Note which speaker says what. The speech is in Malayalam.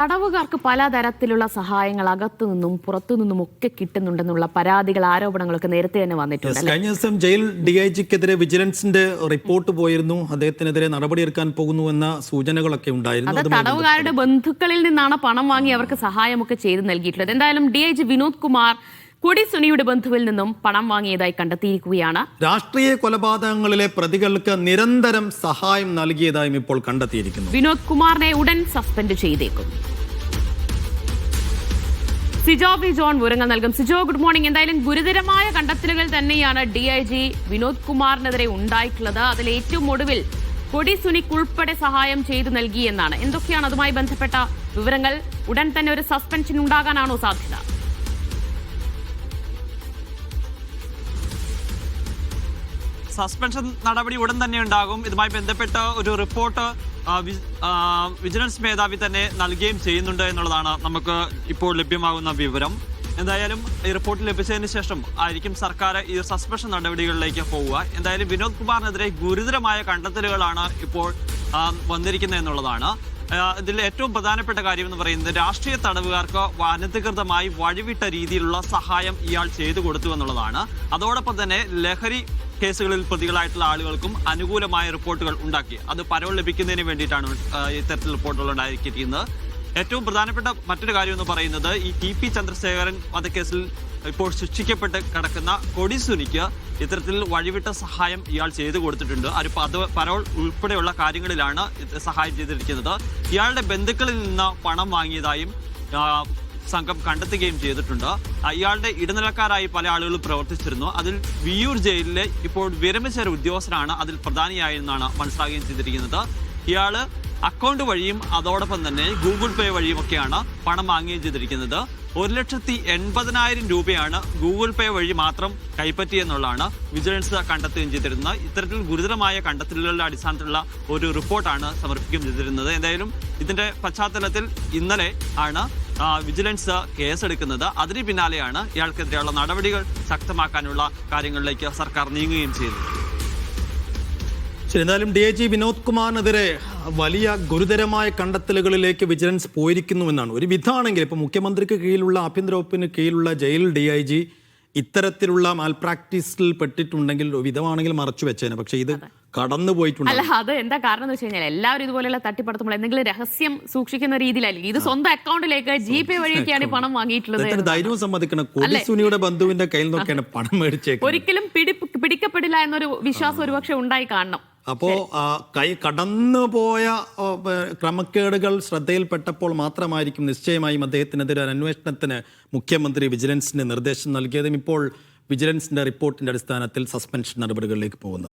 Speaker 1: തടവുകാർക്ക് പലതരത്തിലുള്ള സഹായങ്ങൾ അകത്തു നിന്നും പുറത്തു നിന്നും ഒക്കെ കിട്ടുന്നുണ്ടെന്നുള്ള പരാതികൾ ആരോപണങ്ങളൊക്കെ നേരത്തെ തന്നെ വന്നിട്ടുണ്ട്
Speaker 2: കഴിഞ്ഞ ദിവസം ജയിൽ ഡി ഐ ജിക്കെതിരെ വിജിലൻസിന്റെ റിപ്പോർട്ട് പോയിരുന്നു. അദ്ദേഹത്തിനെതിരെ നടപടിയെടുക്കാൻ പോകുന്നു എന്ന സൂചനകളൊക്കെ ഉണ്ടായിരുന്നു.
Speaker 1: അത് തടവുകാരുടെ ബന്ധുക്കളിൽ നിന്നാണ് പണം വാങ്ങി അവർക്ക് സഹായമൊക്കെ ചെയ്തു നൽകിയിട്ടുള്ളത്. എന്തായാലും D I G Vinod Kumar Kodi സുനിയുടെ ബന്ധുവിൽ നിന്നും പണം വാങ്ങിയതായി കണ്ടെത്തിയിരിക്കുകയാണ്.
Speaker 2: രാഷ്ട്രീയ കൊലപാതകങ്ങളിലെ പ്രതികൾക്ക് നിരന്തരം സഹായം നൽകിയതായും ഇപ്പോൾ കണ്ടെത്തിയിരിക്കുന്നു.
Speaker 1: വിനോദ് കുമാറിനെ ഉടൻ സസ്പെൻഡ് ചെയ്തേക്കും. സിജോ വി ജോൺ വിവരങ്ങൾ നൽകും. സിജോ ഗുഡ് മോർണിംഗ് എന്തായാലും ഗുരുതരമായ കണ്ടെത്തലുകൾ തന്നെയാണ് ഡി ഐ ജി വിനോദ് കുമാറിനെതിരെ ഉണ്ടായിട്ടുള്ളത്. അതിൽ ഏറ്റവും ഒടുവിൽ കൊടി സുനിക്ക് ഉൾപ്പെടെ സഹായം ചെയ്തു നൽകി എന്നാണ്. എന്തൊക്കെയാണ് അതുമായി ബന്ധപ്പെട്ട വിവരങ്ങൾ? ഉടൻ തന്നെ ഒരു സസ്പെൻഷൻ ഉണ്ടാകാനാണോ സാധ്യത?
Speaker 3: സസ്പെൻഷൻ നടപടി ഉടൻ തന്നെ ഉണ്ടാകും. ഇതുമായി ബന്ധപ്പെട്ട ഒരു റിപ്പോർട്ട് വിജിലൻസ് മേധാവി തന്നെ നൽകുകയും ചെയ്യുന്നുണ്ട് എന്നുള്ളതാണ് നമുക്ക് ഇപ്പോൾ ലഭ്യമാകുന്ന വിവരം. എന്തായാലും ഈ റിപ്പോർട്ട് ലഭിച്ചതിന് ശേഷം ആയിരിക്കും സർക്കാർ ഈ സസ്പെൻഷൻ നടപടികളിലേക്ക് പോവുക. എന്തായാലും വിനോദ് കുമാറിനെതിരെ ഗുരുതരമായ കണ്ടെത്തലുകളാണ് ഇപ്പോൾ വന്നിരിക്കുന്നത് എന്നുള്ളതാണ്. ഇതിൽ ഏറ്റവും പ്രധാനപ്പെട്ട കാര്യം എന്ന് പറയുന്നത് രാഷ്ട്രീയ തടവുകാർക്ക് അനധികൃതമായി വഴിവിട്ട രീതിയിലുള്ള സഹായം ഇയാൾ ചെയ്തു കൊടുത്തു എന്നുള്ളതാണ്. അതോടൊപ്പം തന്നെ ലഹരി കേസുകളിൽ പ്രതികളായിട്ടുള്ള ആളുകൾക്കും അനുകൂലമായ റിപ്പോർട്ടുകൾ ഉണ്ടാക്കി. അത് പരോൾ ലഭിക്കുന്നതിന് വേണ്ടിയിട്ടാണ് ഇത്തരത്തിൽ റിപ്പോർട്ടുകൾ ഉണ്ടാക്കിയിരിക്കുന്നത് ഏറ്റവും പ്രധാനപ്പെട്ട മറ്റൊരു കാര്യം എന്ന് പറയുന്നത് ഈ ടി പി ചന്ദ്രശേഖരൻ വധക്കേസിൽ ഇപ്പോൾ ശിക്ഷിക്കപ്പെട്ട് കിടക്കുന്ന കൊടിസുനിക്ക് ഇത്തരത്തിൽ വഴിവിട്ട സഹായം ഇയാൾ ചെയ്തു കൊടുത്തിട്ടുണ്ട്. ഒരു പദ പരോൾ ഉൾപ്പെടെയുള്ള കാര്യങ്ങളിലാണ് സഹായം ചെയ്തിരിക്കുന്നത്. ഇയാളുടെ ബന്ധുക്കളിൽ നിന്ന് പണം വാങ്ങിയതായും സംഘം കണ്ടെത്തുകയും ചെയ്തിട്ടുണ്ട്. അയാളുടെ ഇടനിലക്കാരായി പല ആളുകളും പ്രവർത്തിച്ചിരുന്നു. അതിൽ വിയൂർ ജയിലിലെ ഇപ്പോൾ വിരമിച്ച ഒരു ഉദ്യോഗസ്ഥനാണ് അതിൽ പ്രധാനിയായെന്നാണ് മനസ്സിലാക്കുകയും ചെയ്തിരിക്കുന്നത്. ഇയാൾ അക്കൗണ്ട് വഴിയും അതോടൊപ്പം തന്നെ ഗൂഗിൾ പേ വഴിയും ഒക്കെയാണ് പണം വാങ്ങുകയും ചെയ്തിരിക്കുന്നത്. ഒരു ലക്ഷത്തി എൺപതിനായിരം രൂപയാണ് ഗൂഗിൾ പേ വഴി മാത്രം കൈപ്പറ്റിയെന്നുള്ളതാണ് വിജിലൻസ് കണ്ടെത്തുകയും ചെയ്തിരുന്നത്. ഇത്തരത്തിൽ ഗുരുതരമായ കണ്ടെത്തലുകളുടെ അടിസ്ഥാനത്തിലുള്ള ഒരു റിപ്പോർട്ടാണ് സമർപ്പിക്കുകയും ചെയ്തിരുന്നത്. എന്തായാലും ഇതിന്റെ പശ്ചാത്തലത്തിൽ ഇന്നലെ ആണ് വിജിലൻസ് കേസെടുക്കുന്നത് അതിന് പിന്നാലെയാണ് ഇയാൾക്കെതിരെയുള്ള നടപടികൾ ശക്തമാക്കാനുള്ള കാര്യങ്ങളിലേക്ക് സർക്കാർ നീങ്ങുകയും ചെയ്തത്.
Speaker 2: ശരി എന്നാലും ഡി ഐ ജി വിനോദ് കുമാറിനെതിരെ വലിയ ഗുരുതരമായ കണ്ടെത്തലുകളിലേക്ക് വിജിലൻസ് പോയിരിക്കുന്നു എന്നാണ് ഒരു വിധാണെങ്കിൽ ഇപ്പൊ മുഖ്യമന്ത്രിക്ക് കീഴിലുള്ള ആഭ്യന്തര വകുപ്പിന് കീഴിലുള്ള ജയിൽ ഡി ഐ ജി ഇത്തരത്തിലുള്ള മാൽപ്രാക്ടീസിൽ പെട്ടിട്ടുണ്ടെങ്കിൽ ഒരു വിധമാണെങ്കിൽ മറച്ചു വെച്ചേനെ. പക്ഷേ ഇത് കടന്നു പോയിട്ടുണ്ട്
Speaker 1: അല്ല അത് എന്താ കാരണം എന്ന് വെച്ച് കഴിഞ്ഞാൽ എല്ലാവരും ഇതുപോലെയുള്ള തട്ടിപ്പടത്തുമ്പോൾ എന്തെങ്കിലും രഹസ്യം സൂക്ഷിക്കുന്ന രീതിയിലായിരിക്കും ഇത് സ്വന്തം അക്കൗണ്ടിലേക്ക് ജി പേ വഴിയൊക്കെയാണ് പണം വാങ്ങിയിട്ടുള്ളത്
Speaker 2: ധൈര്യവും സമ്മതിക്കണം. കൊടിസുനിയുടെ ബന്ധുവിന്റെ കയ്യിൽ നിന്നൊക്കെയാണ് പണം മേടിച്ചേക്കുന്നത്.
Speaker 1: ഒരിക്കലും പിടി പിടിക്കപ്പെടില്ല എന്നൊരു വിശ്വാസം ഒരുപക്ഷെ ഉണ്ടായി കാണണം.
Speaker 2: അപ്പോ കൈ കടന്നു പോയ ക്രമക്കേടുകൾ ശ്രദ്ധയിൽപ്പെട്ടപ്പോൾ മാത്രമായിരിക്കും നിശ്ചയമായും അദ്ദേഹത്തിനെതിരെ ഒരു അന്വേഷണത്തിന് മുഖ്യമന്ത്രി വിജിലൻസിന് നിർദ്ദേശം നൽകിയതും ഇപ്പോൾ വിജിലൻസിന്റെ റിപ്പോർട്ടിന്റെ അടിസ്ഥാനത്തിൽ സസ്പെൻഷൻ നടപടികളിലേക്ക് പോകുന്നത്.